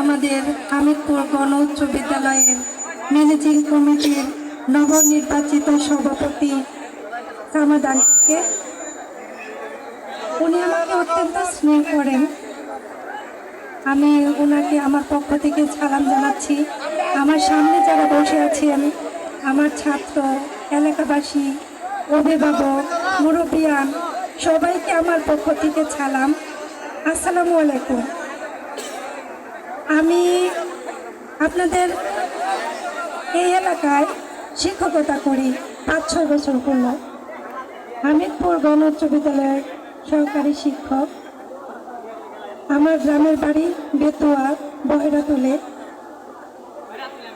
আমাদের হামিদপুর গণ উচ্চ বিদ্যালয়ের ম্যানেজিং কমিটির নবনির্বাচিত সভাপতি সামাদানকে উনি আমাকে অত্যন্ত স্নেহ করেন। আমি ওনাকে আমার পক্ষ থেকে সালাম জানাচ্ছি। আমার সামনে যারা বসে আছেন, আমার ছাত্র, এলাকাবাসী, অভিভাবক, মুরব্বিয়ান, সবাইকে আমার পক্ষ থেকে সালাম। আসসালামু আলাইকুম। আমি আপনাদের এই এলাকায় শিক্ষকতা করি, পাঁচ, ছয় বছর হলো। হামিদপুর গণ উচ্চ বিদ্যালয়ের সহকারী শিক্ষক। আমার গ্রামের বাড়ি বেতুয়া, বহেরাতুলে।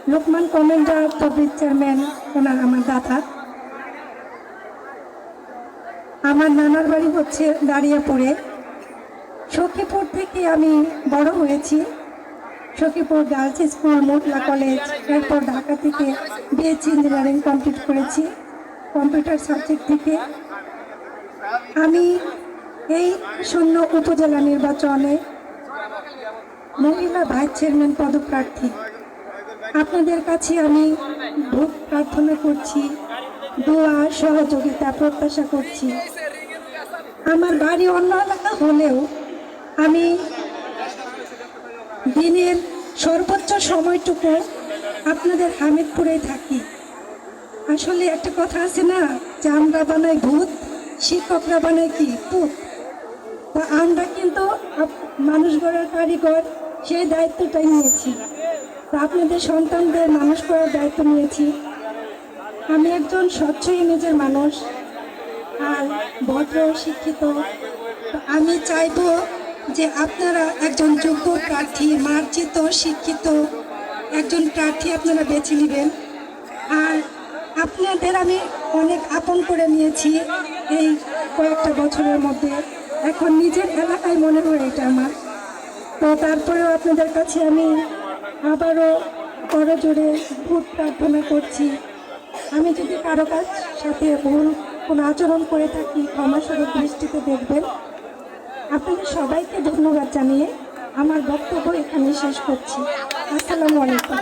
লোকমান কমেন্ডার তবির চেয়ারম্যান, ওনার আমার দাদা। আমার নানার বাড়ি হচ্ছে দাঁড়িয়ে পড়ে সখীপুর থেকে আমি বড় হয়েছি। Sakhipur girls school Motla college এরপর ঢাকা থেকে বিএসসি ইঞ্জিনিয়ারিং কমপ্লিট করেছি কম্পিউটার সাবজেক্ট থেকে। আমি এই শূন্য উপজেলা নির্বাচনে মহিলা ভাইস চেয়ারম্যান পদপ্রার্থী। আপনাদের কাছে আমি ভোট প্রার্থনা করছি, দোয়া, সহযোগিতা, প্রত্যাশা করছি। আমার বাড়ি অন্য এলাকা হলেও আমি দিনের সর্বোচ্চ সময়টুকু আপনাদের হামিদপুরেই থাকি। আসলে একটা কথা আছে না, যে আমরা বানাই ভূত, শিক্ষকরা বানায় কি? পুত। তা আমরা কিন্তু মানুষ গড়ার কারিগর, সেই দায়িত্বটাই নিয়েছি। তা আপনাদের সন্তানদের মানুষ করার দায়িত্ব নিয়েছি। আমি একজন স্বচ্ছ ইমেজের মানুষ, আর ভদ্র, শিক্ষিত। আমি চাইব যে আপনারা একজন যোগ্য প্রার্থী, মার্জিত, শিক্ষিত একজন প্রার্থী আপনারা বেছে নেবেন। আর আপনাদের আমি অনেক আপন করে নিয়েছি এই কয়েকটা বছরের মধ্যে। এখন নিজের এলাকায় মনে হয় এটা আমার। তো তারপরেও আপনাদের কাছে আমি আবারও বড় জোরে ভোট প্রার্থনা করছি। আমি যদি কারও কাছ সাথে ভুল কোনো আচরণ করে থাকি ক্ষমাস্বরূপ দৃষ্টিতে দেখবেন। আপনাদের সবাইকে ধন্যবাদ জানিয়ে আমার বক্তব্য এখানে শেষ করছি। আসসালামু আলাইকুম।